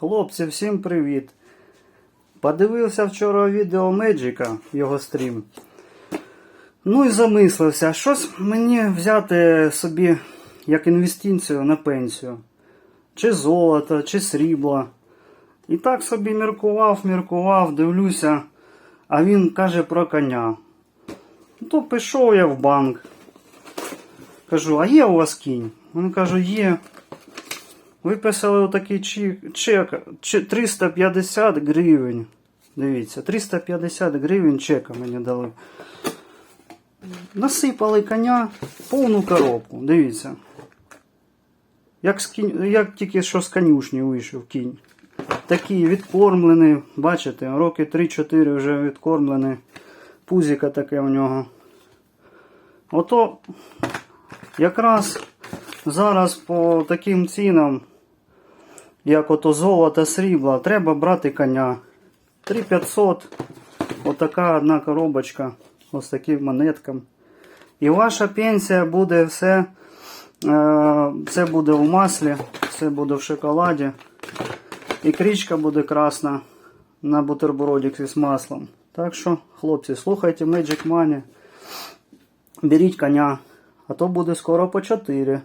Хлопці, всім привіт! Подивився вчора відео Меджика, його стрім. Ну і замислився, щось мені взяти собі як інвестицію на пенсію. Чи золото, чи срібло. І так собі міркував, міркував, дивлюся, а він каже про коня. То пішов я в банк. Кажу, а є у вас кінь? Він каже, є. Виписали отакий чек, чек 350 гривень. Дивіться, 350 гривень чека мені дали. Насипали коня повну коробку. Дивіться. Як, з кінь, як тільки що з конюшні вийшов кінь. Такий відкормлений, бачите, роки 3-4 вже відкормлений. Пузіка таке у нього. Ото якраз зараз по таким цінам, як ото золото, срібло, треба брати коня. 3500, отака одна коробочка, ось таким монеткам. І ваша пенсія буде все, це буде в маслі, все буде в шоколаді. І крічка буде красна на бутербродик із маслом. Так що, хлопці, слухайте Magic Money. Беріть коня, а то буде скоро по 4.